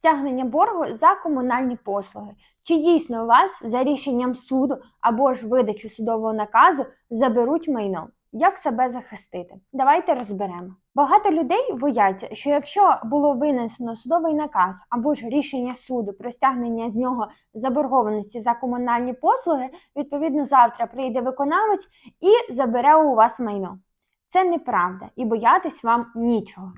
стягнення боргу за комунальні послуги. Чи дійсно вас за рішенням суду або ж видачу судового наказу заберуть майно? Як себе захистити? Давайте розберемо. Багато людей бояться, що якщо було винесено судовий наказ або ж рішення суду про стягнення з нього заборгованості за комунальні послуги, відповідно завтра прийде виконавець і забере у вас майно. Це неправда і боятись вам нічого.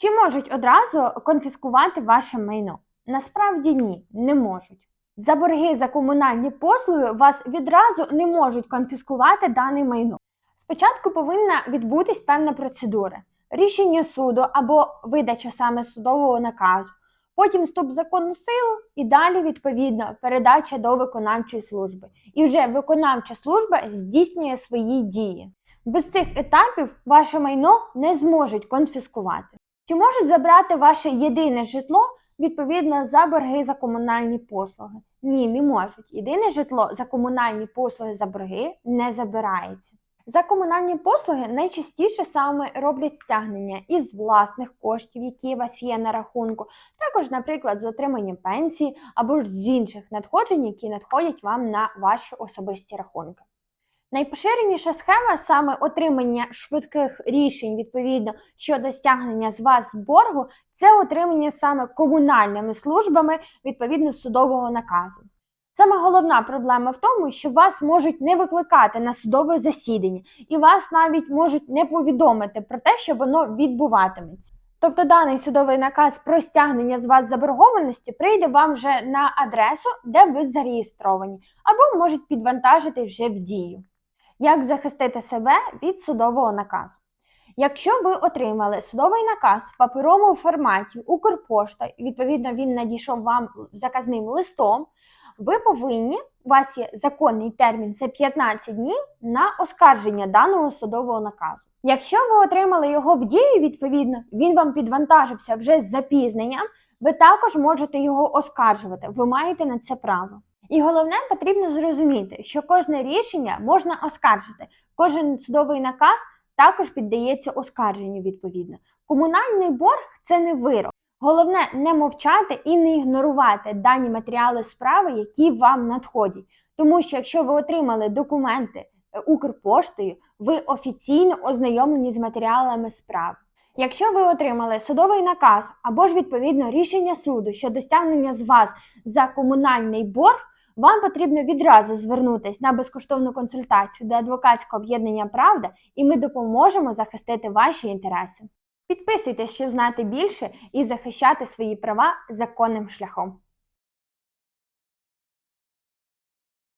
Чи можуть одразу конфіскувати ваше майно? Насправді ні, не можуть. За борги за комунальні послуги вас відразу не можуть конфіскувати дане майно. Спочатку повинна відбутись певна процедура: рішення суду або видача саме судового наказу, потім вступ в законну силу і далі, відповідно, передача до виконавчої служби. І вже виконавча служба здійснює свої дії. Без цих етапів ваше майно не зможуть конфіскувати. Чи можуть забрати ваше єдине житло відповідно за борги за комунальні послуги? Ні, не можуть. Єдине житло за комунальні послуги за борги не забирається. За комунальні послуги найчастіше саме роблять стягнення із власних коштів, які у вас є на рахунку, також, наприклад, з отримання пенсії або ж з інших надходжень, які надходять вам на ваші особисті рахунки. Найпоширеніша схема саме отримання швидких рішень відповідно щодо стягнення з вас боргу, це отримання саме комунальними службами відповідно судового наказу. Саме головна проблема в тому, що вас можуть не викликати на судове засідання, і вас навіть можуть не повідомити про те, що воно відбуватиметься. Тобто даний судовий наказ про стягнення з вас заборгованості прийде вам вже на адресу, де ви зареєстровані, або можуть підвантажити вже в дію. Як захистити себе від судового наказу? Якщо ви отримали судовий наказ в паперовому форматі Укрпошта, і відповідно він надійшов вам заказним листом, ви повинні, у вас є законний термін, це 15 днів на оскарження даного судового наказу. Якщо ви отримали його в дії, відповідно, він вам підвантажився вже з запізненням, ви також можете його оскаржувати. Ви маєте на це право. І головне, потрібно зрозуміти, що кожне рішення можна оскаржити. Кожен судовий наказ також піддається оскарженню відповідно. Комунальний борг це не вирок. Головне не мовчати і не ігнорувати дані матеріали справи, які вам надходять. Тому що якщо ви отримали документи е, Укрпоштою, ви офіційно ознайомлені з матеріалами справи. Якщо ви отримали судовий наказ або ж відповідно рішення суду щодо стягнення з вас за комунальний борг, вам потрібно відразу звернутися на безкоштовну консультацію до адвокатського об'єднання Правда, і ми допоможемо захистити ваші інтереси. Підписуйтесь, щоб знати більше і захищати свої права законним шляхом.